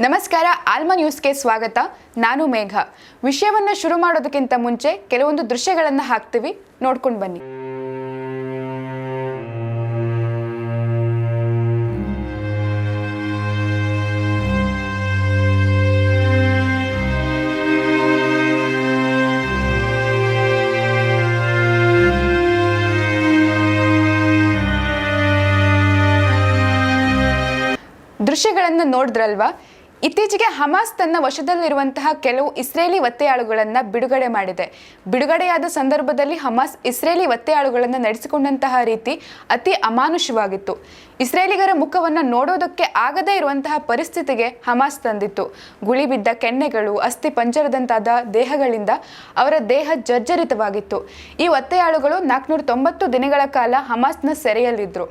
ನಮಸ್ಕಾರ, ಆಲ್ಮ ನ್ಯೂಸ್ಗೆ ಸ್ವಾಗತ. ನಾನು ಮೇಘ. ವಿಷಯವನ್ನು ಶುರು ಮಾಡೋದಕ್ಕಿಂತ ಮುಂಚೆ ಕೆಲವೊಂದು ದೃಶ್ಯಗಳನ್ನು ಹಾಕ್ತೀವಿ. ನೋಡ್ಕೊಂಡು ಬನ್ನಿ. ದೃಶ್ಯಗಳನ್ನು ನೋಡಿದ್ರಲ್ವಾ? ಇತ್ತೀಚೆಗೆ ಹಮಾಸ್ ತನ್ನ ವಶದಲ್ಲಿರುವಂತಹ ಕೆಲವು ಇಸ್ರೇಲಿ ಒತ್ತೆಯಾಳುಗಳನ್ನು ಬಿಡುಗಡೆ ಮಾಡಿದೆ. ಬಿಡುಗಡೆಯಾದ ಸಂದರ್ಭದಲ್ಲಿ ಹಮಾಸ್ ಇಸ್ರೇಲಿ ಒತ್ತೆಯಾಳುಗಳನ್ನು ನಡೆಸಿಕೊಂಡಂತಹ ರೀತಿ ಅತಿ ಅಮಾನುಷವಾಗಿತ್ತು ಇಸ್ರೇಲಿಗರ ಮುಖವನ್ನು ನೋಡೋದಕ್ಕೆ ಆಗದೇ ಇರುವಂತಹ ಪರಿಸ್ಥಿತಿಗೆ ಹಮಾಸ್ ತಂದಿತ್ತು. ಗುಳಿ ಬಿದ್ದ ಕೆನ್ನೆಗಳು, ಅಸ್ಥಿ ಪಂಜರದಂತಾದ ದೇಹಗಳಿಂದ ಅವರ ದೇಹ ಜರ್ಜರಿತವಾಗಿತ್ತು. ಈ ಒತ್ತೆಯಾಳುಗಳು ನಾಲ್ಕುನೂರ ತೊಂಬತ್ತು ದಿನಗಳ ಕಾಲ ಹಮಾಸ್ನ ಸೆರೆಯಲ್ಲಿದ್ದರು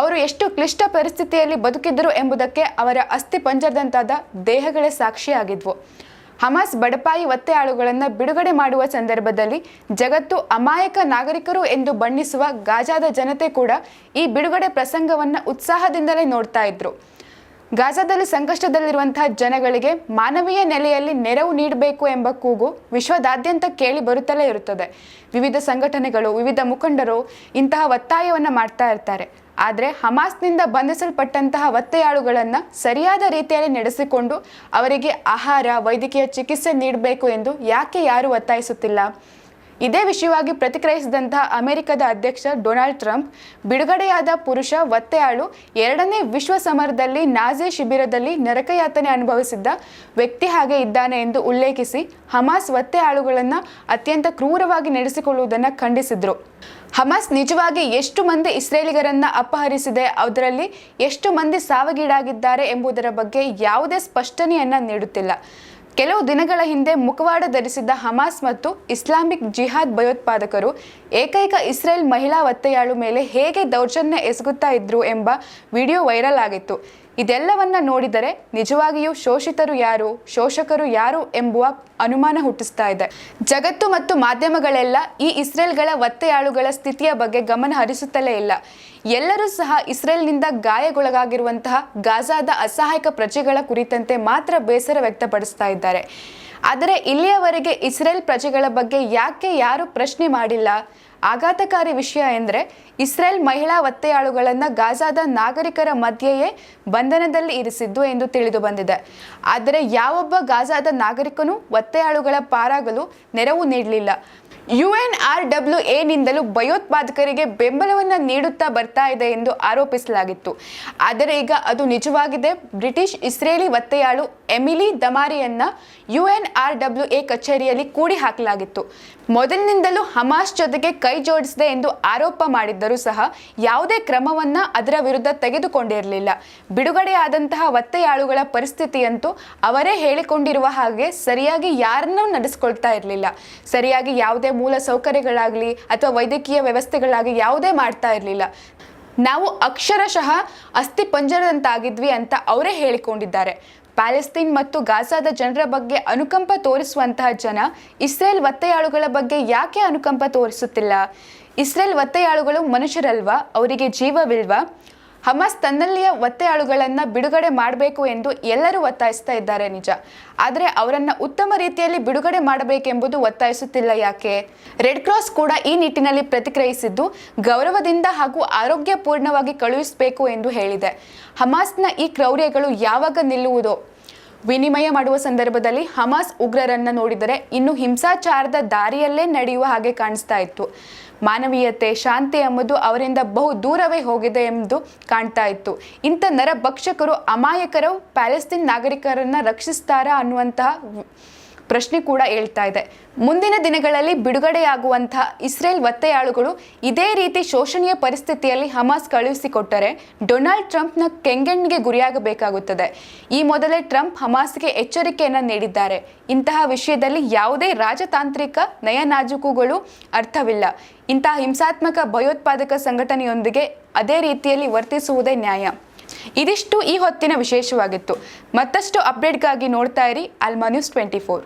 ಅವರು ಎಷ್ಟು ಕ್ಲಿಷ್ಟ ಪರಿಸ್ಥಿತಿಯಲ್ಲಿ ಬದುಕಿದ್ದರು ಎಂಬುದಕ್ಕೆ ಅವರ ಅಸ್ಥಿ ಪಂಜರದಂತಾದ ದೇಹಗಳೇ ಸಾಕ್ಷಿಯಾಗಿದ್ವು. ಹಮಾಸ್ ಬಡಪಾಯಿ ಒತ್ತೆಯಾಳುಗಳನ್ನು ಬಿಡುಗಡೆ ಮಾಡುವ ಸಂದರ್ಭದಲ್ಲಿ ಜಗತ್ತು ಅಮಾಯಕ ನಾಗರಿಕರು ಎಂದು ಬಣ್ಣಿಸುವ ಗಾಜಾದ ಜನತೆ ಕೂಡ ಈ ಬಿಡುಗಡೆ ಪ್ರಸಂಗವನ್ನು ಉತ್ಸಾಹದಿಂದಲೇ ನೋಡ್ತಾ ಇದ್ರು. ಗಾಜಾದಲ್ಲಿ ಸಂಕಷ್ಟದಲ್ಲಿರುವಂತಹ ಜನಗಳಿಗೆ ಮಾನವೀಯ ನೆಲೆಯಲ್ಲಿ ನೆರವು ನೀಡಬೇಕು ಎಂಬ ಕೂಗು ವಿಶ್ವದಾದ್ಯಂತ ಕೇಳಿ ಬರುತ್ತಲೇ ಇರುತ್ತದೆ. ವಿವಿಧ ಸಂಘಟನೆಗಳು, ವಿವಿಧ ಮುಖಂಡರು ಇಂತಹ ಒತ್ತಾಯವನ್ನು ಮಾಡ್ತಾ ಇರ್ತಾರೆ. ಆದರೆ ಹಮಾಸ್ನಿಂದ ಬಂಧಿಸಲ್ಪಟ್ಟಂತಹ ಒತ್ತೆಯಾಳುಗಳನ್ನು ಸರಿಯಾದ ರೀತಿಯಲ್ಲಿ ನಡೆಸಿಕೊಂಡು ಅವರಿಗೆ ಆಹಾರ, ವೈದ್ಯಕೀಯ ಚಿಕಿತ್ಸೆ ನೀಡಬೇಕು ಎಂದು ಯಾಕೆ ಯಾರೂ ಒತ್ತಾಯಿಸುತ್ತಿಲ್ಲ? ಇದೇ ವಿಷಯವಾಗಿ ಪ್ರತಿಕ್ರಿಯಿಸಿದಂತಹ ಅಮೆರಿಕದ ಅಧ್ಯಕ್ಷ ಡೊನಾಲ್ಡ್ ಟ್ರಂಪ್, ಬಿಡುಗಡೆಯಾದ ಪುರುಷ ಒತ್ತೆಯಾಳು, ಎರಡನೇ ವಿಶ್ವ ಸಮರದಲ್ಲಿ ನಾಜೆ ಶಿಬಿರದಲ್ಲಿ ನರಕಯಾತನೆ ಅನುಭವಿಸಿದ್ದ ವ್ಯಕ್ತಿ ಹಾಗೆ ಇದ್ದಾನೆ ಎಂದು ಉಲ್ಲೇಖಿಸಿ ಹಮಾಸ್ ಒತ್ತೆಯಾಳುಗಳನ್ನು ಅತ್ಯಂತ ಕ್ರೂರವಾಗಿ ನಡೆಸಿಕೊಳ್ಳುವುದನ್ನು ಖಂಡಿಸಿದ್ರು. ಹಮಾಸ್ ನಿಜವಾಗಿ ಎಷ್ಟು ಮಂದಿ ಇಸ್ರೇಲಿಗರನ್ನ ಅಪಹರಿಸಿದೆ, ಅದರಲ್ಲಿ ಎಷ್ಟು ಮಂದಿ ಸಾವಿಗೀಡಾಗಿದ್ದಾರೆ ಎಂಬುದರ ಬಗ್ಗೆ ಯಾವುದೇ ಸ್ಪಷ್ಟನೆಯನ್ನು ನೀಡುತ್ತಿಲ್ಲ. ಕೆಲವು ದಿನಗಳ ಹಿಂದೆ ಮುಖವಾಡ ಧರಿಸಿದ್ದ ಹಮಾಸ್ ಮತ್ತು ಇಸ್ಲಾಮಿಕ್ ಜಿಹಾದ್ ಭಯೋತ್ಪಾದಕರು ಏಕೈಕ ಇಸ್ರೇಲ್ ಮಹಿಳಾ ಒತ್ತೆಯಾಳು ಮೇಲೆ ಹೇಗೆ ದೌರ್ಜನ್ಯ ಎಸಗುತ್ತಾ ಇದ್ರು ಎಂಬ ವಿಡಿಯೋ ವೈರಲ್ ಆಗಿತ್ತು. ಇದೆಲ್ಲವನ್ನ ನೋಡಿದರೆ ನಿಜವಾಗಿಯೂ ಶೋಷಿತರು ಯಾರು, ಶೋಷಕರು ಯಾರು ಎಂಬುವ ಅನುಮಾನ ಹುಟ್ಟಿಸ್ತಾ ಇದೆ. ಜಗತ್ತು ಮತ್ತು ಮಾಧ್ಯಮಗಳೆಲ್ಲ ಈ ಇಸ್ರೇಲ್ಗಳ ಒತ್ತೆಯಾಳುಗಳ ಸ್ಥಿತಿಯ ಬಗ್ಗೆ ಗಮನ ಹರಿಸುತ್ತಲೇ ಇಲ್ಲ. ಎಲ್ಲರೂ ಸಹ ಇಸ್ರೇಲ್ನಿಂದ ಗಾಯಗೊಳಗಾಗಿರುವಂತಹ ಗಾಜಾದ ಅಸಹಾಯಕ ಪ್ರಜೆಗಳ ಕುರಿತಂತೆ ಮಾತ್ರ ಬೇಸರ ವ್ಯಕ್ತಪಡಿಸ್ತಾ ಇದ್ದಾರೆ. ಆದರೆ ಇಲ್ಲಿಯವರೆಗೆ ಇಸ್ರೇಲ್ ಪ್ರಜೆಗಳ ಬಗ್ಗೆ ಯಾಕೆ ಯಾರು ಪ್ರಶ್ನೆ ಮಾಡಿಲ್ಲ? ಆಘಾತಕಾರಿ ವಿಷಯ ಎಂದರೆ ಇಸ್ರೇಲ್ ಮಹಿಳಾ ಒತ್ತೆಯಾಳುಗಳನ್ನು ಗಾಜಾದ ನಾಗರಿಕರ ಮಧ್ಯೆಯೇ ಬಂಧನದಲ್ಲಿ ಇರಿಸಿದ್ದು ಎಂದು ತಿಳಿದು ಬಂದಿದೆ. ಆದರೆ ಯಾವೊಬ್ಬ ಗಾಜಾದ ನಾಗರಿಕನೂ ಒತ್ತೆಯಾಳುಗಳ ಪಾರಾಗಲು ನೆರವು ನೀಡಲಿಲ್ಲ. ಯು ಎನ್ ಆರ್ ಡಬ್ಲ್ಯೂ ಎನಿಂದಲೂ ಭಯೋತ್ಪಾದಕರಿಗೆ ಬೆಂಬಲವನ್ನು ನೀಡುತ್ತಾ ಬರ್ತಾ ಇದೆ ಎಂದು ಆರೋಪಿಸಲಾಗಿತ್ತು. ಆದರೆ ಈಗ ಅದು ನಿಜವಾಗಿದೆ. ಬ್ರಿಟಿಷ್ ಇಸ್ರೇಲಿ ಒತ್ತೆಯಾಳು Emily ದಮಾರಿಯನ್ನ U N R W A ಕಚೇರಿಯಲ್ಲಿ ಕೂಡಿ ಹಾಕಲಾಗಿತ್ತು. ಮೊದಲಿನಿಂದಲೂ ಹಮಾಸ್ ಜೊತೆಗೆ ಕೈ ಜೋಡಿಸಿದೆ ಎಂದು ಆರೋಪ ಮಾಡಿದ್ದರೂ ಸಹ ಯಾವುದೇ ಕ್ರಮವನ್ನು ಅದರ ವಿರುದ್ಧ ತೆಗೆದುಕೊಂಡಿರಲಿಲ್ಲ. ಬಿಡುಗಡೆಯಾದಂತಹ ಒತ್ತೆಯಾಳುಗಳ ಪರಿಸ್ಥಿತಿಯಂತೂ ಅವರೇ ಹೇಳಿಕೊಂಡಿರುವ ಹಾಗೆ ಸರಿಯಾಗಿ ಯಾರನ್ನೂ ನಡೆಸ್ಕೊಳ್ತಾ ಇರಲಿಲ್ಲ. ಸರಿಯಾಗಿ ಯಾವುದೇ ಮೂಲ ಸೌಕರ್ಯಗಳಾಗಲಿ ಅಥವಾ ವೈದ್ಯಕೀಯ ವ್ಯವಸ್ಥೆಗಳಾಗಲಿ ಯಾವುದೇ ಮಾಡ್ತಾ ಇರಲಿಲ್ಲ. ನಾವು ಅಕ್ಷರಶಃ ಅಸ್ಥಿ ಪಂಜರದಂತಾಗಿದ್ವಿ ಅಂತ ಅವರೇ ಹೇಳಿಕೊಂಡಿದ್ದಾರೆ. ಪ್ಯಾಲೆಸ್ತೀನ್ ಮತ್ತು ಗಾಜಾದ ಜನರ ಬಗ್ಗೆ ಅನುಕಂಪ ತೋರಿಸುವಂತಹ ಜನ ಇಸ್ರೇಲ್ ಒತ್ತೆಯಾಳುಗಳ ಬಗ್ಗೆ ಯಾಕೆ ಅನುಕಂಪ ತೋರಿಸುತ್ತಿಲ್ಲ? ಇಸ್ರೇಲ್ ಒತ್ತೆಯಾಳುಗಳು ಮನುಷ್ಯರಲ್ವಾ? ಅವರಿಗೆ ಜೀವವಿಲ್ವಾ? ಹಮಾಸ್ ತನ್ನಲ್ಲಿಯ ಒತ್ತೆಯಾಳುಗಳನ್ನು ಬಿಡುಗಡೆ ಮಾಡಬೇಕು ಎಂದು ಎಲ್ಲರೂ ಒತ್ತಾಯಿಸ್ತಾ ಇದ್ದಾರೆ ನಿಜ. ಆದರೆ ಅವರನ್ನು ಉತ್ತಮ ರೀತಿಯಲ್ಲಿ ಬಿಡುಗಡೆ ಮಾಡಬೇಕೆಂಬುದು ಒತ್ತಾಯಿಸುತ್ತಿಲ್ಲ ಯಾಕೆ? ರೆಡ್ ಕ್ರಾಸ್ ಕೂಡ ಈ ನಿಟ್ಟಿನಲ್ಲಿ ಪ್ರತಿಕ್ರಿಯಿಸಿದ್ದು ಗೌರವದಿಂದ ಹಾಗೂ ಆರೋಗ್ಯಪೂರ್ಣವಾಗಿ ಕಳುಹಿಸಬೇಕು ಎಂದು ಹೇಳಿದೆ. ಹಮಾಸ್ನ ಈ ಕ್ರೌರ್ಯಗಳು ಯಾವಾಗ ನಿಲ್ಲುವುದೋ ವಿನಿಮಯ ಮಾಡುವ ಸಂದರ್ಭದಲ್ಲಿ ಹಮಾಸ್ ಉಗ್ರರನ್ನ ನೋಡಿದರೆ ಇನ್ನು ಹಿಂಸಾಚಾರದ ದಾರಿಯಲ್ಲೇ ನಡೆಯುವ ಹಾಗೆ ಕಾಣಿಸ್ತಾ ಇತ್ತು. ಮಾನವೀಯತೆ, ಶಾಂತಿ ಎಂಬುದು ಅವರಿಂದ ಬಹು ದೂರವೇ ಹೋಗಿದೆ ಎಂದು ಕಾಣ್ತಾ ಇತ್ತು. ಇಂಥ ನರಭಕ್ಷಕರು ಅಮಾಯಕರು, ಪ್ಯಾಲೆಸ್ತೀನ್ ನಾಗರಿಕರನ್ನ ರಕ್ಷಿಸ್ತಾರಾ ಅನ್ನುವಂತಹ ಪ್ರಶ್ನೆ ಕೂಡ ಹೇಳ್ತಾ ಇದೆ. ಮುಂದಿನ ದಿನಗಳಲ್ಲಿ ಬಿಡುಗಡೆಯಾಗುವಂತಹ ಇಸ್ರೇಲ್ ಒತ್ತೆಯಾಳುಗಳು ಇದೇ ರೀತಿ ಶೋಷಣೀಯ ಪರಿಸ್ಥಿತಿಯಲ್ಲಿ ಹಮಾಸ್ ಕಳುಹಿಸಿಕೊಟ್ಟರೆ ಡೊನಾಲ್ಡ್ ಟ್ರಂಪ್ನ ಕೆಂಗಣ್ಣಿಗೆ ಗುರಿಯಾಗಬೇಕಾಗುತ್ತದೆ. ಈ ಮೊದಲೇ ಟ್ರಂಪ್ ಹಮಾಸ್ಗೆ ಎಚ್ಚರಿಕೆಯನ್ನು ನೀಡಿದ್ದಾರೆ. ಇಂತಹ ವಿಷಯದಲ್ಲಿ ಯಾವುದೇ ರಾಜತಾಂತ್ರಿಕ ನಯನಾಜುಕುಗಳು ಅರ್ಥವಿಲ್ಲ. ಇಂತಹ ಹಿಂಸಾತ್ಮಕ ಭಯೋತ್ಪಾದಕ ಸಂಘಟನೆಯೊಂದಿಗೆ ಅದೇ ರೀತಿಯಲ್ಲಿ ವರ್ತಿಸುವುದೇ ನ್ಯಾಯ. ಇದಿಷ್ಟು ಈ ಹೊತ್ತಿನ ವಿಶೇಷವಾಗಿತ್ತು. ಮತ್ತಷ್ಟು ಅಪ್ಡೇಟ್ಗಾಗಿ ನೋಡ್ತಾ ಇರಿ ಅಲ್ಮಾ ನ್ಯೂಸ್ ಟ್ವೆಂಟಿ ಫೋರ್